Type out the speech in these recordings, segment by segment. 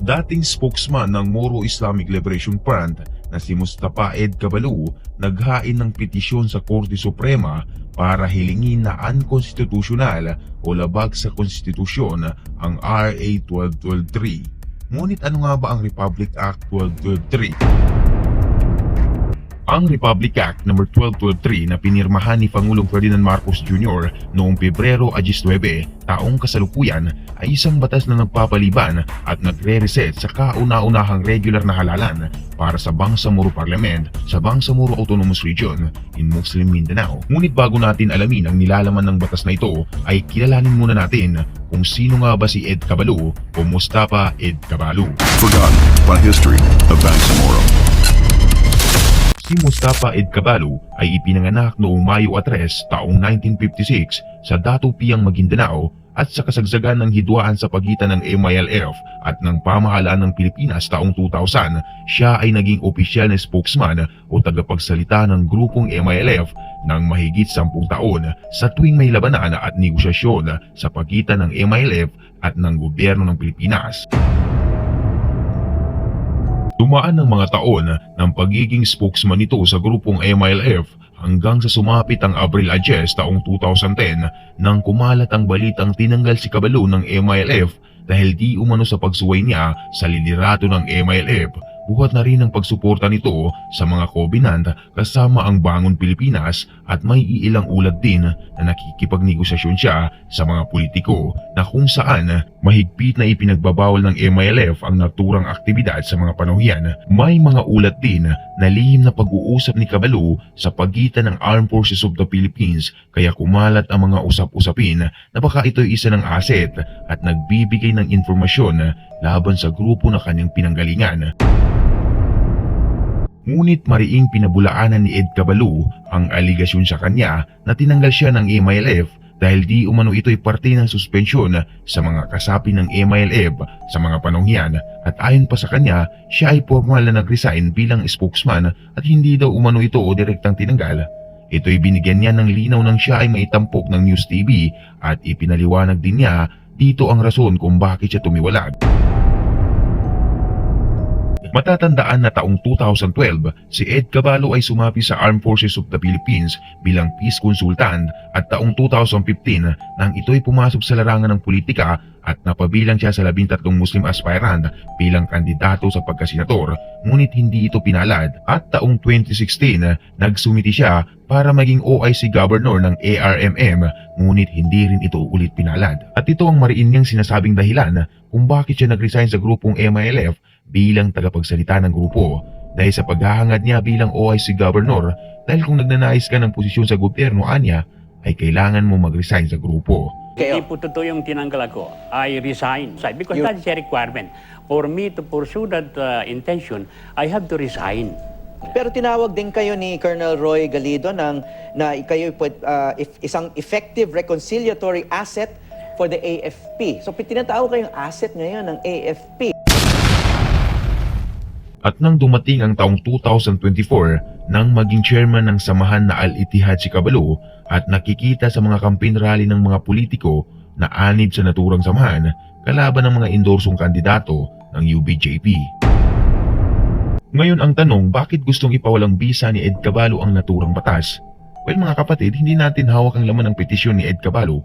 Dating spokesman ng Moro Islamic Liberation Front na si Mustafa Ed Cabalu naghain ng petisyon sa Korte Suprema para hilingin na unconstitutional o labag sa konstitusyon ang RA 12123. Ngunit ano nga ba ang Republic Act 12123? Ang Republic Act No. 1223 na pinirmahan ni Pangulong Ferdinand Marcos Jr. noong Pebrero 19, taong kasalukuyan ay isang batas na nagpapaliban at nagre-reset sa kauna-unahang regular na halalan para sa Bangsamoro Parliament sa Bangsamoro Autonomous Region in Muslim Mindanao. Ngunit bago natin alamin ang nilalaman ng batas na ito ay kilalanin muna natin kung sino nga ba si Ed Cabalu o Mustafa Ed Cabalu. Forgotten by history of Bangsamoro. Si Mustafa Ed Caballo ay ipinanganak noong Mayo 3 taong 1956 sa Datupiang Maguindanao at sa kasagsagan ng hidwaan sa pagitan ng MILF at ng pamahalaan ng Pilipinas taong 2000, siya ay naging opisyal na spokesman o tagapagsalita ng grupong MILF ng mahigit 10 taon sa tuwing may labanan at negosyasyon sa pagitan ng MILF at ng gobyerno ng Pilipinas. Dumaan ng mga taon ng pagiging spokesman nito sa grupong MILF hanggang sa sumapit ang Abril Agyes taong 2010 nang kumalat ang balitang tinanggal si Kabalo ng MILF dahil di umano sa pagsuway niya sa liderato ng MILF buhat na rin ang pagsuporta nito sa mga covenant kasama ang Bangon Pilipinas at may iilang ulat din na nakikipagnegosasyon siya sa mga politiko na kung saan mahigpit na ipinagbabawal ng MILF ang naturang aktibidad sa mga panahon. May mga ulat din na lihim na pag-uusap ni Kabalo sa pagitan ng Armed Forces of the Philippines kaya kumalat ang mga usap-usapin na baka ito'y isa ng asset at nagbibigay ng informasyon laban sa grupo na kanyang pinanggalingan. Ngunit mariing pinabulaanan ni Ed Cabalu ang aligasyon sa kanya na tinanggal siya ng MILF dahil di umano ito'y parte ng suspensyon sa mga kasapi ng MILF sa mga panahon yan at ayon pa sa kanya, siya ay formal na nag-resign bilang spokesman at hindi daw umano ito o direktang tinanggal. Ito'y binigyan niya ng linaw nang siya ay maitampok ng News TV at ipinaliwanag din niya dito ang rason kung bakit siya tumiwalag. Matatandaan na taong 2012, si Ed Caballo ay sumapi sa Armed Forces of the Philippines bilang peace consultant at taong 2015 nang ito'y pumasok sa larangan ng politika at napabilang siya sa 13 Muslim aspirant bilang kandidato sa pagkasenator ngunit hindi ito pinalad at taong 2016 nagsumiti siya para maging OIC governor ng ARMM ngunit hindi rin ito ulit pinalad. At ito ang mariin niyang sinasabing dahilan kung bakit siya nag-resign sa grupong MILF bilang tagapagsalita ng grupo dahil sa paghahangad niya bilang OIC governor dahil kung nagnanais ka ng posisyon sa gobyerno anya ay kailangan mo mag-resign sa grupo. Hindi po totoo yung tinanggal ako. I resign. Because You- that is a requirement. For me to pursue that uh, intention, I have to resign. Pero tinawag din kayo ni Colonel Roy Galido ng na kayo ah, if, isang effective reconciliatory asset for the AFP. So tinatawag kayong asset ngayon ng AFP. At nang dumating ang taong 2024 nang maging chairman ng samahan na Al-Ittihad si Kabalo at nakikita sa mga campaign rally ng mga politiko na anib sa naturang samahan kalaban ng mga endorsong kandidato ng UBJP. Ngayon ang tanong bakit gustong ipawalang bisa ni Ed Caballo ang naturang batas? Well mga kapatid, hindi natin hawak ang laman ng petisyon ni Ed Caballo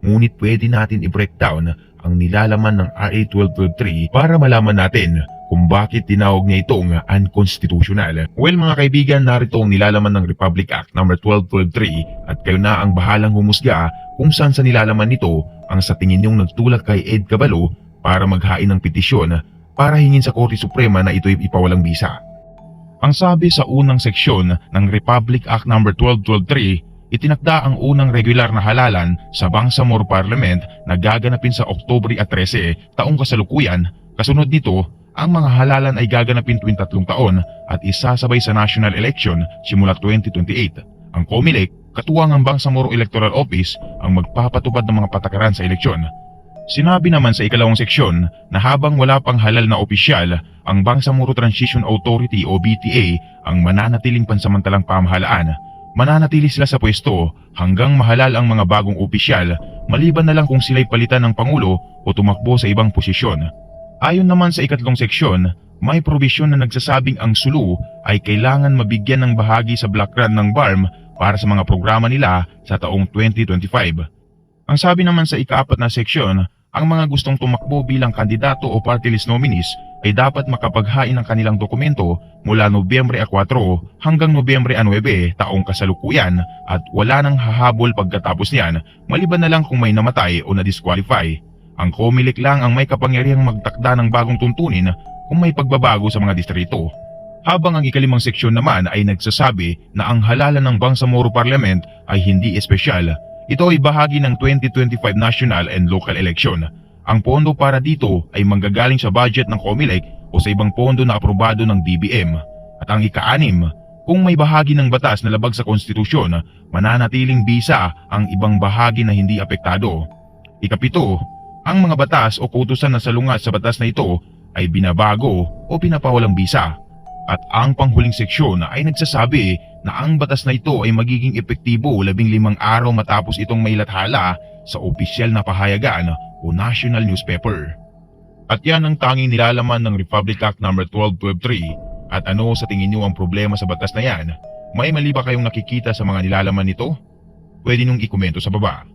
ngunit pwede natin i-breakdown ang nilalaman ng RA 1223 para malaman natin kung bakit tinawag niya itong unconstitutional. Well mga kaibigan, narito ang nilalaman ng Republic Act No. 1223 at kayo na ang bahalang humusga kung saan sa nilalaman nito ang sa tingin niyong nagtulak kay Ed Caballo para maghain ng petisyon para hingin sa Korte Suprema na ito'y ipawalang bisa. Ang sabi sa unang seksyon ng Republic Act No. 1223, itinakda ang unang regular na halalan sa Bangsamoro Parliament na gaganapin sa Oktubre 13 taong kasalukuyan. Kasunod nito, ang mga halalan ay gaganapin tuwing tatlong taon at isasabay sa national election simula 2028. Ang COMELEC, katuwang ang Bangsamoro Electoral Office ang magpapatupad ng mga patakaran sa eleksyon. Sinabi naman sa ikalawang seksyon na habang wala pang halal na opisyal, ang Bangsamoro Transition Authority o BTA ang mananatiling pansamantalang pamahalaan. Mananatili sila sa pwesto hanggang mahalal ang mga bagong opisyal maliban na lang kung sila'y palitan ng Pangulo o tumakbo sa ibang posisyon. Ayon naman sa ikatlong seksyon, may probisyon na nagsasabing ang sulu ay kailangan mabigyan ng bahagi sa black grant ng BARM para sa mga programa nila sa taong 2025. Ang sabi naman sa ikaapat na seksyon, ang mga gustong tumakbo bilang kandidato o party list nominees ay dapat makapaghain ng kanilang dokumento mula Nobyembre 4 hanggang Nobyembre 9 taong kasalukuyan at wala nang hahabol pagkatapos niyan maliban na lang kung may namatay o na-disqualify. Ang Comelec lang ang may kapangyarihang magtakda ng bagong tuntunin kung may pagbabago sa mga distrito. Habang ang ikalimang seksyon naman ay nagsasabi na ang halalan ng Bangsamoro Parliament ay hindi espesyal. Ito ay bahagi ng 2025 national and local election. Ang pondo para dito ay manggagaling sa budget ng Comelec o sa ibang pondo na aprobado ng DBM. At ang ikaanim, kung may bahagi ng batas na labag sa konstitusyon, mananatiling bisa ang ibang bahagi na hindi apektado. Ikapito, ang mga batas o kautusan na salungat sa batas na ito ay binabago o pinapawalang bisa. At ang panghuling seksyon ay nagsasabi na ang batas na ito ay magiging epektibo labing limang araw matapos itong mailathala sa opisyal na pahayagan o national newspaper. At yan ang tanging nilalaman ng Republic Act No. 12123 at ano sa tingin niyo ang problema sa batas na yan? May mali ba kayong nakikita sa mga nilalaman nito? Pwede niyong ikomento sa baba.